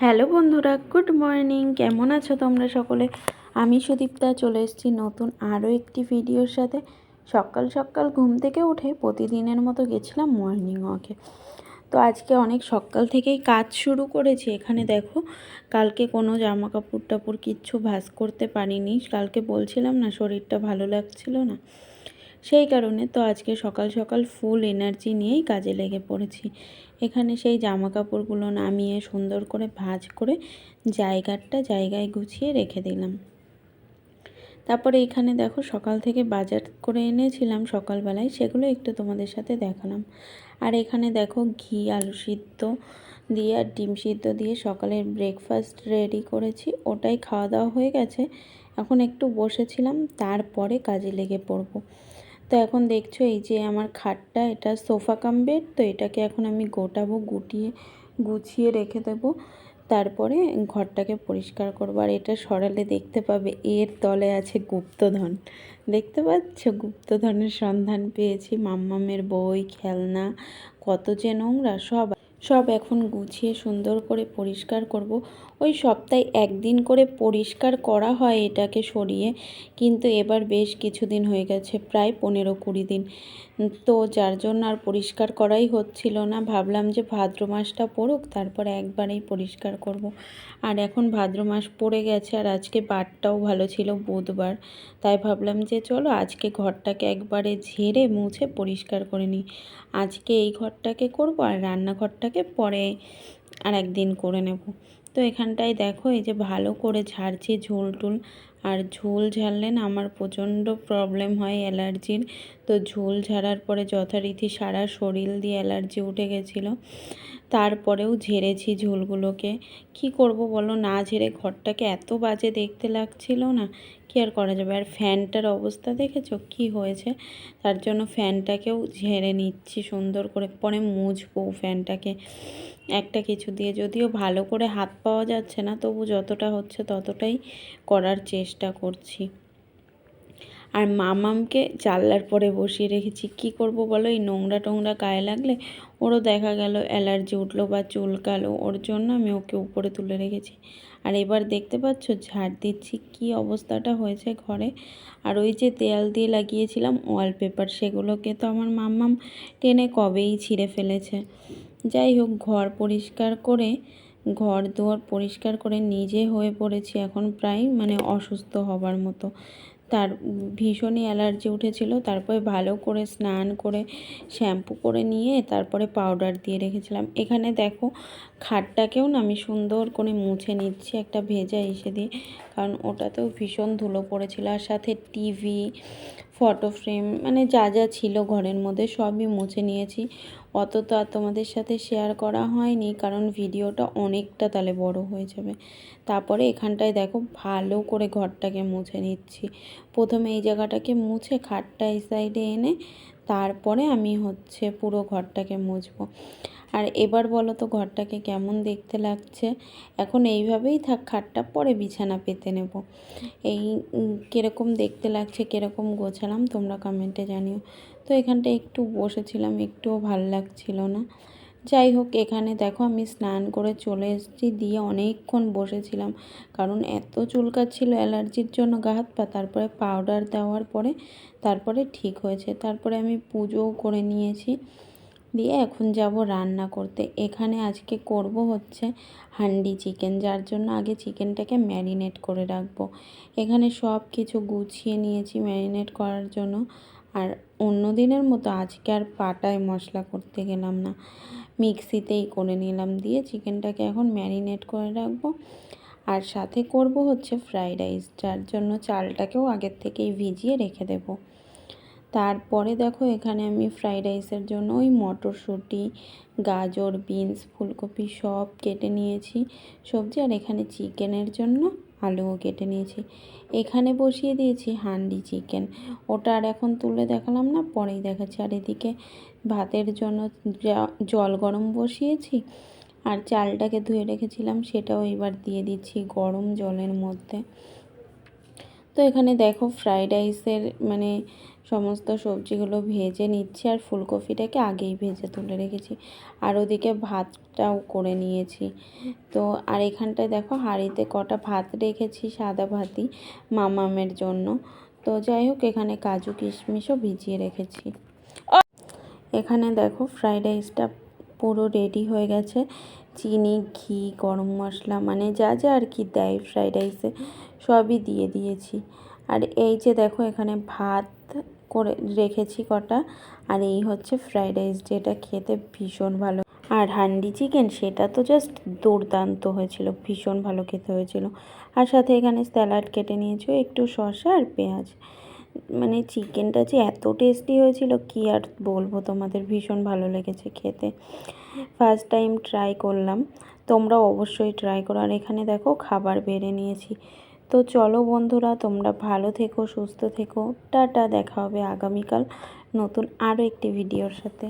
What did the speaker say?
Hello বন্ধুরা, good morning. কেমন আছো তোমরা সকলে? আমি সুদীপ্তা, চলে এসেছি নতুন আরও একটি ভিডিওর সাথে। সকাল সকাল ঘুম থেকে উঠে প্রতিদিনের মতো গেছিলাম মর্নিং ওয়াকে। তো আজকে অনেক সকাল থেকেই কাজ শুরু করেছি। এখানে দেখো, কালকে কোনো জামা কাপড় টাপড় কিচ্ছু ভাজ করতে পারিনি। কালকে বলছিলাম না, শরীরটা ভালো লাগছিল না। সেই কারণে তো আজকে সকাল সকাল ফুল এনার্জি নিয়েই কাজে লেগে পড়েছি। এখানে সেই জামা কাপড়গুলো নামিয়ে সুন্দর করে ভাজ করে জায়গাটা জায়গায় গুছিয়ে রেখে দিলাম। তারপরে এখানে দেখো সকাল থেকে বাজার করে এনেছিলাম সকালবেলায়, সেগুলো একটু তোমাদের সাথে দেখালাম। আর এখানে দেখো ঘি, আলু সিদ্ধ দিয়ে আর ডিম সিদ্ধ দিয়ে সকালের ব্রেকফাস্ট রেডি করেছি, ওটাই খাওয়া দাওয়া হয়ে গেছে। এখন একটু বসেছিলাম, তারপরে কাজে লেগে পড়ব। তো এখন দেখছ এই যে আমার খাটটা, এটা সোফা কাম বেড তো এটাকে এখন আমি গোটাবো, গুটিয়ে, গুছিয়ে রেখে দেবো। তারপরে ঘরটাকে পরিষ্কার করব। আর এটা সরালে দেখতে পাবে, এর তলে আছে গুপ্তধন। দেখতে পাচ্ছ? গুপ্তধনের সন্ধান পেয়েছি। মাম্মামের বই, খেলনা, কত যে নোংরা, সব সব এখন গুছিয়ে সুন্দর করে পরিষ্কার করব। ওই সপ্তাহে একদিন করে পরিষ্কার করা হয় এটাকে সরিয়ে, কিন্তু এবার বেশ কিছুদিন হয়ে গেছে, প্রায় পনেরো কুড়ি দিন। তো যার জন্য আর পরিষ্কার করাই হচ্ছিল না। ভাবলাম যে ভাদ্র মাসটা পড়ুক, তারপরে একবারেই পরিষ্কার করব। আর এখন ভাদ্র মাস পড়ে গেছে, আর আজকে বারটাও ভালো ছিল বুধবার। তাই ভাবলাম যে চলো আজকে ঘরটাকে একবারে ঝেড়ে মুছে পরিষ্কার করে নিই। আজকে এই ঘরটাকে করব, আর রান্নাঘরটাকে পরে আর একদিন করে নেব। তো এখানটায় দেখো, এই যে ভালো করে ঝাড়ছি ঝোল টুল। আর ঝোল ঝাড়লেন আমার প্রচণ্ড প্রবলেম হয় অ্যালার্জির তো ঝোল ঝাড়ার পরে যথারীতি সারা শরীর দিয়ে অ্যালার্জি উঠে গেছিল। তারপরেও ঝেড়েছি ঝোলগুলোকে। কি করব বলো? না ঝেড়ে ঘরটাকে এত বাজে দেখতে লাগছিল না। কি আর করা যাবে? আর ফ্যানটার অবস্থা দেখেছ? কি হয়েছে? তার জন্য ফ্যানটাকেও ঝেড়ে নিচ্ছি সুন্দর করে। পরে মুছবো ফ্যানটাকে। একটা কিছু দিয়ে। যদিও ভালো করে হাত পাওয়া যাচ্ছে না, তবু যতটা হচ্ছে ততটাই করার চেষ্টা করছি। আর মামামকে জানলার পরে বসিয়ে রেখেছি। কি করব বলো? এই নোংরা টোংরা গায়ে লাগলে ওরও দেখা গেল, অ্যালার্জি উঠল বা চুলকালো, ওর জন্য আমি ওকে উপরে তুলে রেখেছি। আর এবার দেখতে পাচ্ছ, ঝাড় দিচ্ছি, কি অবস্থাটা হয়েছে ঘরে। আর ওই যে দেয়াল দিয়ে লাগিয়েছিলাম ওয়ালপেপার সেগুলোকে তো আমার মাম্মাম টেনে কবেই ছিঁড়ে ফেলেছে। যাই হোক, ঘর পরিষ্কার করে, ঘর দুয়ার পরিষ্কার করে নিজে হয়ে পড়েছি এখন প্রায় মানে অসুস্থ হবার মতো। তার ভীষণই অ্যালার্জি উঠেছিল। তারপরে ভালো করে স্নান করে শ্যাম্পু করে নিয়ে তারপরে পাউডার দিয়ে রেখেছিলাম। এখানে দেখো খাটটাকেও না আমি সুন্দর করে মুছে নিচ্ছি একটা ভেজা এসে দিয়ে, কারণ ওটাতেও ভীষণ ধুলো পড়েছিল। আর সাথে টিভি ফটো ফ্রেম মানে যা যা ছিল ঘরের মধ্যে সবই মুছে নিয়েছি। অত তো আর তোমাদের সাথে শেয়ার করা হয়নি, কারণ ভিডিওটা অনেকটা তাহলে বড় হয়ে যাবে। তারপরে এখানটায় দেখো ভালো করে ঘরটাকে মুছে নিচ্ছি। প্রথমে এই জায়গাটাকে মুছে খাটটা এই সাইডে এনে, তারপরে আমি হচ্ছে পুরো ঘরটাকে মুছবো। আর এবার বলো তো ঘরটাকে কেমন দেখতে লাগছে? এখন এইভাবেই থাক, খাটটা পরে বিছানা পেতে নেব। এই কীরকম দেখতে লাগছে, কীরকম গোছালাম তোমরা কমেন্টে জানিও। তো এখানটা একটু বসেছিলাম, একটুও ভালো লাগছিল না। যাই হোক, এখানে দেখো আমি স্নান করে চলে এসেছি, দিয়ে অনেকক্ষণ বসেছিলাম। কারণ এত চুলকাচ্ছিল অ্যালার্জির জন্য গা হাত পা, তারপরে পাউডার দেওয়ার পরে, তারপরে ঠিক হয়েছে। তারপরে আমি পুজোও করে নিয়েছি। দিয়ে এখন যাব রান্না করতে। এখানে আজকে করব হচ্ছে হান্ডি চিকেন, যার জন্য আগে চিকেনটাকে ম্যারিনেট করে রাখব। এখানে সব কিছু গুছিয়ে নিয়েছি ম্যারিনেট করার জন্য। আর অন্য দিনের মতো আজকে আর পাটায় মশলা করতে গেলাম না। মিক্সিতেই করে নিলাম দিয়ে চিকেনটাকে এখন ম্যারিনেট করে রাখব। আর সাথে করব হচ্ছে ফ্রাইড রাইস, যার জন্য চালটাকেও আগের থেকেই ভিজিয়ে রেখে দেব। তারপরে দেখো এখানে আমি ফ্রাইড রাইসের জন্য ওই মটরশুঁটি, গাজর, বিনস, ফুলকপি সব কেটে নিয়েছি। সবজি আর এখানে চিকেনের জন্য আলুও কেটে নিয়েছি। এখানে বসিয়ে দিয়েছি হান্ডি চিকেন। ওটা আর এখন তুলে দেখালাম না, পরেই দেখাচ্ছি। আর এদিকে ভাতের জন্য জল গরম বসিয়েছি আর চালটাকে ধুয়ে রেখেছিলাম, সেটাও এবার দিয়ে দিচ্ছি গরম জলের মধ্যে। তো এখানে দেখো ফ্রাইড রাইসের মানে সমস্ত সবজিগুলো ভেজে নিচ্ছি আর ফুলকপিটাকে আগেই ভেজে তুলে রেখেছি। আর ওদিকে ভাতটাও করে নিয়েছি। তো আর এখানটায় দেখো হাঁড়িতে কটা ভাত রেখেছি, সাদা ভাতই মামামের জন্য। তো যাই হোক, এখানে কাজু কিশমিশও ভিজিয়ে রেখেছি। এখানে দেখো ফ্রাইড রাইসটা পুরো রেডি হয়ে গেছে। চিনি, ঘি, গরম মশলা মানে যা যা আর কি দেয় ফ্রাইড রাইসে, সবই দিয়ে দিয়েছি। আর এই যে দেখো এখানে ভাত করে রেখেছি কটা। আর এই হচ্ছে ফ্রাইড রাইস যেটা খেতে ভীষণ ভালো। আর হান্ডি চিকেন সেটা তো জাস্ট দুর্দান্ত হয়েছিল, ভীষণ ভালো খেতে হয়েছিল। আর সাথে এখানে স্যালাড কেটে নিয়েছো, একটু শসা আর পেঁয়াজ। মানে চিকেনটা যে এত টেস্টি হয়েছিল, কি আর বলব তোমাদের, ভীষণ ভালো লেগেছে খেতে। ফার্স্ট টাইম ট্রাই করলাম তোমরা অবশ্যই ট্রাই করো। আর এখানে দেখো খাবার বেড়ে নিয়েছি। তো চলো বন্ধুরা, তোমরা ভালো থেকো, সুস্থ থেকো। টাটা, দেখা হবে আগামীকাল নতুন আরও একটি ভিডিওর সাথে।